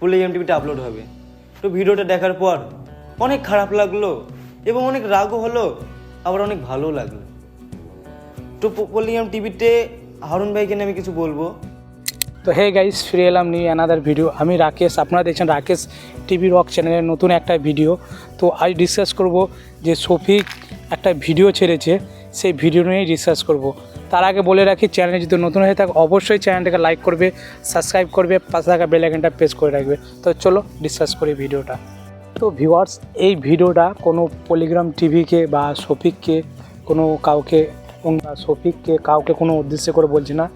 Polygram টিভিতে upload হবে। তো ভিডিওটা দেখার পর অনেক খারাপ লাগল এবং অনেক রাগও হলো, আবার অনেক ভালোও লাগল। তো পলিগ্রাম টিভিতে হারুন ভাইকে নিয়ে আমি কিছু বলব। তো হে গাইস, ফিরে এলাম নিউ অ্যানাদার ভিডিও আমি রাকেশ, আপনারা দেখছেন রাকেশ টিভি রক চ্যানেলের নতুন একটা ভিডিও তো আজ ডিসকাস করব যে শফিক একটা ভিডিও ছেড়েছে, সেই ভিডিও নিয়েই ডিসকাস করব। তার আগে বলে রাখি চ্যানেলে যদি নতুন হয়ে থাকে, অবশ্যই চ্যানেলটাকে লাইক করবে সাবস্ক্রাইব করবে, পাশে থাকা বেলাইকনটা প্রেস করে রাখবে। তো চলো ডিসকাস করি ভিডিওটা। তো ভিউয়ার্স এই ভিডিওটা কোনো পলিগ্রাম টিভিকে বা শফিককে কোনো কাউকে শফিককে কাউকে কোনো উদ্দেশ্য করে বলছি না।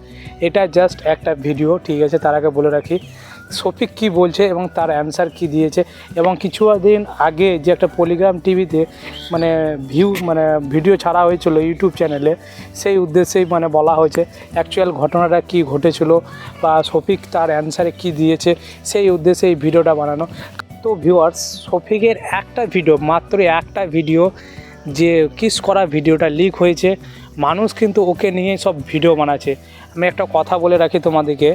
এটা জাস্ট একটা ভিডিও ঠিক আছে? তার আগে বলে রাখি শফিক কি বলছে এবং তার অ্যান্সার কি দিয়েছে? এবং কিছু দিন আগে যে একটা পলিগ্রাম টিভিতে মানে ভিউ মানে ভিডিও ছাড়া হয়েছিল ইউটিউব চ্যানেলে সেই উদ্দেশ্যেই মানে বলা হয়েছে অ্যাকচুয়াল ঘটনাটা কি ঘটেছিল বা শফিক তার অ্যান্সারে কি দিয়েছে, সেই উদ্দেশ্যে এই ভিডিওটা বানানো। তো ভিউয়ার্স শফিকের একটা ভিডিও মাত্র একটা ভিডিও যে কিস করা ভিডিওটা লিক হয়েছে, মানুষ কিন্তু ওকে নিয়ে সব ভিডিও বানাচ্ছে। আমি একটা কথা বলে রাখি তোমাদেরকে।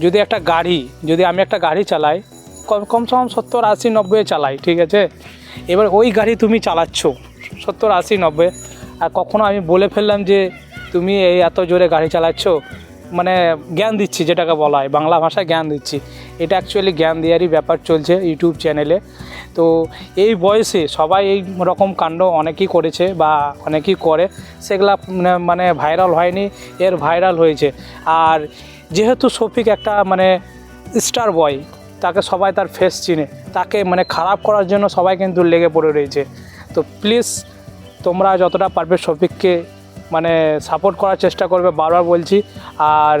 যদি একটা গাড়ি, যদি আমি একটা গাড়ি চালাই, কম কমসে কম সত্তর, আশি, নব্বই চালাই, ঠিক আছে? এবার ওই গাড়ি তুমি চালাচ্ছ, সত্তর, আশি, নব্বই। আর কখনো আমি বলে ফেললাম যে, তুমি এই এত জোরে গাড়ি চালাচ্ছ? মানে জ্ঞান দিচ্ছি, যেটাকে বলা হয়। বাংলা ভাষায় জ্ঞান দিচ্ছি। এটা অ্যাকচুয়ালি জ্ঞান দেওয়ারই ব্যাপার চলছে ইউটিউব চ্যানেলে তো এই বয়সে সবাই এই রকম কাণ্ড অনেকেই করেছে বা অনেকেই করে। সেগুলা মানে- মানে ভাইরাল হয়নি, এর ভাইরাল হয়েছে। আর যেহেতু শফিক একটা মানে স্টার বয়, তাকে সবাই তার ফেস চিনে, তাকে মানে খারাপ করার জন্য সবাই কিন্তু লেগে পড়ে রয়েছে। তো প্লিজ তোমরা যতটা পারবে শফিককে মানে সাপোর্ট করার চেষ্টা করবে বারবার বলছি। আর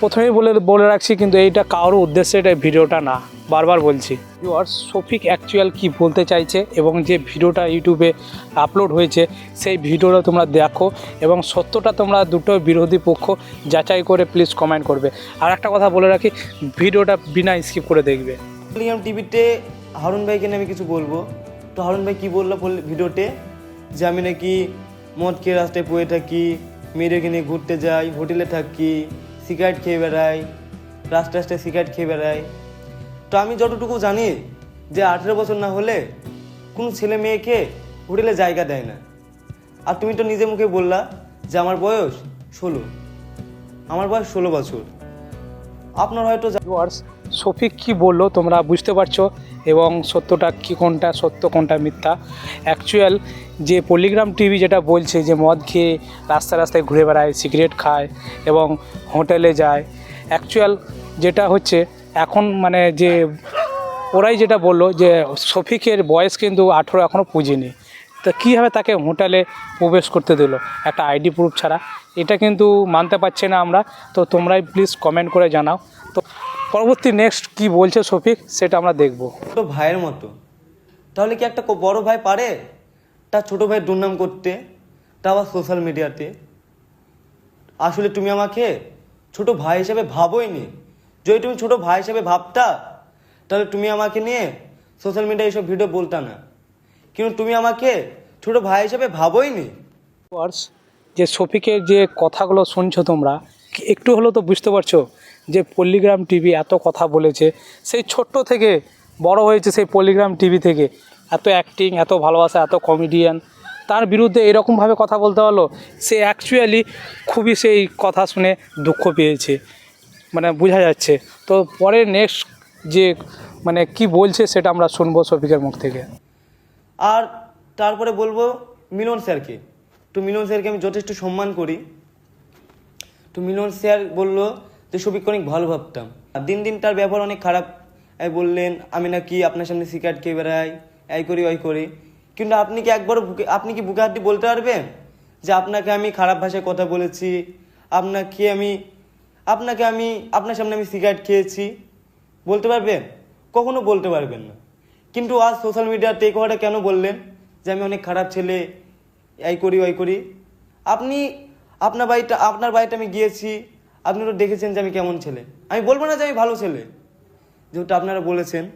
প্রথমেই বলে বলে রাখছি কিন্তু এইটা কারোর উদ্দেশ্যে এটা ভিডিওটা না। বারবার বলছি। ভিউয়ার্স শফিক অ্যাকচুয়াল কি বলতে চাইছে এবং যে ভিডিওটা ইউটিউবে আপলোড হয়েছে, সেই ভিডিওটা তোমরা দেখো এবং সত্যটা তোমরা দুটো বিরোধী পক্ষ যাচাই করে প্লিজ কমেন্ট করবে। আর একটা কথা বলে রাখি, ভিডিওটা বিনা স্কিপ করে দেখবে। টিভিতে হারুন ভাইকে আমি কিছু বলব। তো হারুন ভাই কী বলল বল- ভিডিওতে? যে আমি নাকি মদ খেয়ে রাস্তায় পড়ে থাকি, মেয়েদেরকে নিয়ে ঘুরতে যাই, হোটেলে থাকি সিগারেট খেয়ে বেড়াই, রাস্তায় রাস্তায় সিগারেট খেয়ে বেড়াই। তো আমি যতটুকু জানি যে আঠেরো বছর না হলে কোনো ছেলে মেয়েকে হোটেলে জায়গা দেয় না। আর তুমি তো নিজে মুখে বললা যে আমার বয়স ষোলো। আমার বয়স ষোলো বছর। আপনার হয়তো শফিক কি বলল তোমরা বুঝতে পারছ এবং সত্যটা কি কোনটা সত্য, কোনটা মিথ্যা? অ্যাকচুয়াল যে পলিগ্রাম টিভি যেটা বলছে যে মদ খেয়ে রাস্তায় রাস্তায় ঘুরে বেড়ায় সিগারেট খায় এবং হোটেলে যায় অ্যাকচুয়াল যেটা হচ্ছে এখন মানে যে ওরাই যেটা বলল যে শফিকের বয়স কিন্তু আঠেরো এখনও পুজিনি। তো কীভাবে তাকে হোটেলে প্রবেশ করতে দিল? একটা আইডি প্রুফ ছাড়া। এটা কিন্তু মানতে পারছি না আমরা। তো তোমরাই প্লিজ কমেন্ট করে জানাও। তো পরবর্তী নেক্সট কি বলছে শফিক সেটা আমরা দেখব। ছোট ভাইয়ের মতো। তাহলে কি একটা বড় ভাই পারে? তার ছোট ভাই দুর্নাম করতে তা আবার সোশ্যাল মিডিয়াতে আসলে তুমি আমাকে ছোট ভাই হিসেবে ভাবোই নি। যদি তুমি ছোট ভাই হিসেবে ভাবতা, তাহলে তুমি আমাকে নিয়ে সোশ্যাল মিডিয়ায় এইসব ভিডিও বলতা না। কিন্তু তুমি আমাকে ছোট ভাই হিসেবে ভাবোই নি। যে শফিকের যে কথাগুলো শুনছো তোমরা, একটু হলেও তো বুঝতে পারছ যে পল্লিগ্রাম টিভি এত কথা বলেছে। সেই ছোট্ট থেকে বড় হয়েছে সেই পল্লিগ্রাম টিভি থেকে। এত অ্যাক্টিং এত ভালোবাসা, এত কমেডিয়ান তার বিরুদ্ধে এরকমভাবে কথা বলতে হলো, সে অ্যাকচুয়ালি খুবই সেই কথা শুনে দুঃখ পেয়েছে। মানে বোঝা যাচ্ছে। তো পরে নেক্সট যে মানে কি বলছে সেটা আমরা শুনব শফিকের মুখ থেকে। আর তারপরে বলব মিলন স্যারকে। তো মিলন স্যারকে আমি যথেষ্ট সম্মান করি। তো মিলন স্যার বলল যে সবিককে অনেক ভালো ভাবতাম। আর দিন দিন তার ব্যবহার অনেক খারাপ। বললেন, আমি নাকি আপনার সামনে সিগারেট খেয়ে বেড়াই, এই করি, ওই করি। কিন্তু আপনি কি একবার বুকে, আপনি কি বুকে হাত দিয়ে বলতে পারবেন যে, আপনাকে আমি খারাপ ভাষায় কথা বলেছি। আপনাকে আমি আপনাকে আমি, আপনার সামনে আমি সিগারেট খেয়েছি। বলতে পারবেন কখনো বলতে পারবেন না। কিন্তু আজ সোশ্যাল মিডিয়াতে টেক কথাটা কেন বললেন? যে আমি অনেক খারাপ ছেলে, এই করি, ওই করি। আপনি, আপনার বাড়িটা, আপনার বাড়িতে আমি গিয়েছি, আপনি তো দেখেছেন যে আমি কেমন ছেলে। আমি বলব না যে আমি ভালো ছেলে। যেহেতু আপনারা বলেছেন।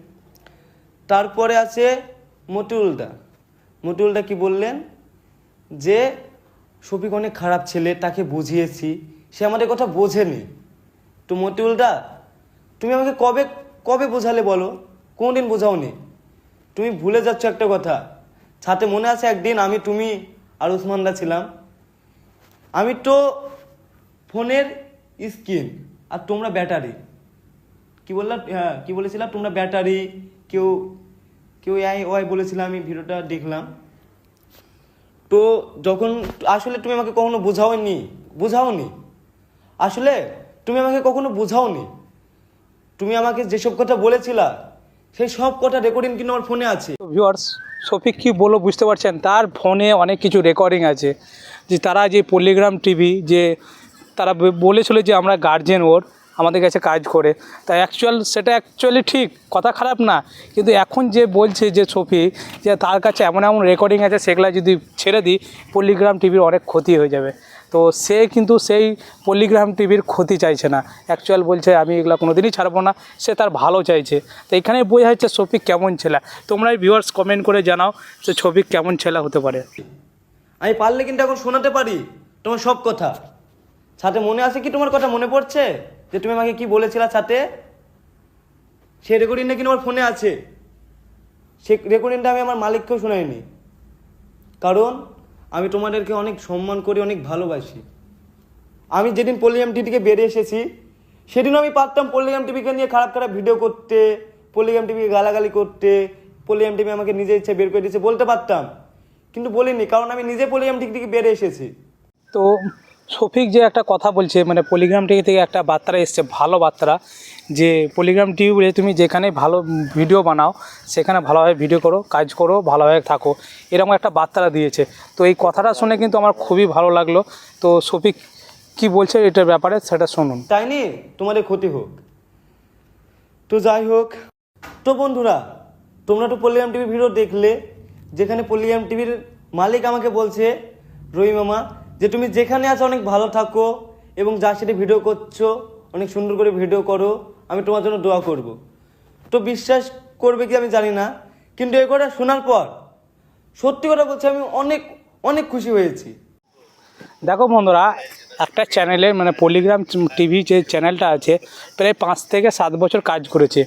তারপরে আছে মতিউলদা মতিউলদা কি বললেন? যে, শফিক অনেক খারাপ ছেলে, তাকে বুঝিয়েছি। সে আমাদের কথা বোঝেনি। তো মতিউলদা, তুমি আমাকে কবে কবে বোঝালে বলো? কোনোদিন বোঝাওনি। তুমি ভুলে যাচ্ছ একটা কথা। সাথে মনে আছে একদিন আমি, তুমি আর উসমানদা ছিলাম। আমি তো ফোনের স্ক্রিন আর তোমরা ব্যাটারি। কি বললাম হ্যাঁ কী বলেছিলাম তোমরা ব্যাটারি, কেউ কেউ আই ওয়াই বলেছিলাম আমি ভিডিওটা দেখলাম। তো যখন, আসলে তুমি আমাকে কখনো বোঝাওনি বোঝাওনি। আসলে তুমি আমাকে কখনো বোঝাওনি? তুমি আমাকে যেসব কথা বলেছিলা, সেই সব কথা রেকর্ডিং কিন্তু আমার ফোনে আছে। ভিউয়ার্স শফিক কী বলল বুঝতে পারছেন? তার ফোনে অনেক কিছু রেকর্ডিং আছে। যে তারা যে পলিগ্রাম টিভি যে তারা বলেছিল যে আমরা গার্জেন ওর, আমাদের কাছে কাজ করে। তা অ্যাকচুয়াল সেটা অ্যাকচুয়ালি ঠিক, কথা খারাপ না। কিন্তু এখন যে বলছে যে শফিক যে তার কাছে এমন এমন রেকর্ডিং আছে, সেগুলো যদি ছেড়ে দিই পলিগ্রাম টিভির অনেক ক্ষতি হয়ে যাবে। তো সে কিন্তু সেই পলিগ্রাম টিভির ক্ষতি চাইছে না। অ্যাকচুয়াল বলছে, আমি এগুলো কোনো দিনই ছাড়বো না। সে তার ভালো চাইছে। তো এখানে বোঝা যাচ্ছে শফিক কেমন ছেলে। তোমরা ভিউয়ার্স কমেন্ট করে জানাও যে শফিক কেমন ছেলে হতে পারে। আমি পারলে কিন্তু এখন শোনাতে পারি তোমার সব কথা। সাথে মনে আছে কি তোমার কথা মনে পড়ছে? যে তুমি আমাকে কি বলেছিলা সাথে সেই রেকর্ডিংটা কিন্তু আমার ফোনে আছে। সে রেকর্ডিংটা আমি আমার মালিককেও শোনাইনি। কারণ আমি তোমাদেরকে অনেক সম্মান করি, অনেক ভালোবাসি। আমি যেদিন পলিগ্রাম টিভি থেকে বেরিয়ে এসেছি, সেদিনও আমি পারতাম পলিগ্রাম টিভিকে নিয়ে খারাপ খারাপ ভিডিও করতে পলিগ্রাম টিভিকে গালাগালি করতে পলিগ্রাম টিভি আমাকে নিজে ইচ্ছে বের করে দিয়েছে, বলতে পারতাম। কিন্তু বলিনি, কারণ আমি নিজে পলিগ্রাম টিভি থেকে বেরিয়ে এসেছি। তো শফিক যে একটা কথা বলছে মানে পলিগ্রাম টিভি থেকে একটা বার্তা এসছে, ভালো বার্তা যে পলিগ্রাম টিভি বলে তুমি যেখানে ভালো ভিডিও বানাও, সেখানে ভালোভাবে ভিডিও করো, কাজ করো, ভালোভাবে থাকো, এরকম একটা বার্তা দিয়েছে। তো এই কথাটা শুনে কিন্তু আমার খুবই ভালো লাগল। তো শফিক কি বলছে এটার ব্যাপারে সেটা শুনুন। তাই নি তোমাদের ক্ষতি হোক। তো যাই হোক, তো বন্ধুরা, তোমরা তো পল্লিগ্রাম টিভি ভিডিও দেখলে, যেখানে পল্লিগ্রাম টিভির মালিক আমাকে বলছে রহি মামা যে তুমি যেখানে আছো অনেক ভালো থাকো এবং যার সাথে ভিডিও করছ, অনেক সুন্দর করে ভিডিও করো, আমি তোমার জন্য দোয়া করব। তো বিশ্বাস করবে কি আমি জানি না, কিন্তু এ কথা শোনার পর সত্যি কথা বলছি, আমি অনেক অনেক খুশি হয়েছি। দেখো বন্ধুরা, একটা চ্যানেলে মানে পলিগ্রাম টিভি যে চ্যানেলটা আছে, প্রায় পাঁচ থেকে সাত বছর কাজ করেছে।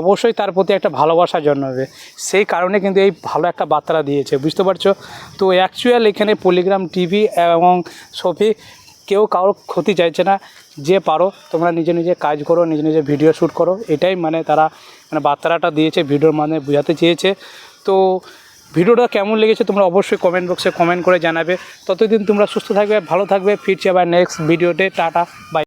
অবশ্যই তার প্রতি একটা ভালোবাসা জন্মাবে। সেই কারণে কিন্তু এই ভালো একটা বার্তা দিয়েছে। বুঝতে পারছ? তো অ্যাকচুয়াল এখানে পলিগ্রাম টিভি এবং সফি কেউ কারোর ক্ষতি চাইছে না। যে পারো, তোমরা নিজে নিজে কাজ করো, নিজে নিজে ভিডিও শ্যুট করো। এটাই মানে তারা মানে বার্তাটা দিয়েছে ভিডিওর মানে বোঝাতে চেয়েছে। তো ভিডিওটা কেমন লেগেছে তোমরা অবশ্যই কমেন্ট বক্সে কমেন্ট করে জানাবে। ততদিন তোমরা সুস্থ থাকবে, ভালো থাকবে। ফিরছি আবার নেক্সট ভিডিওতে টাটা বাই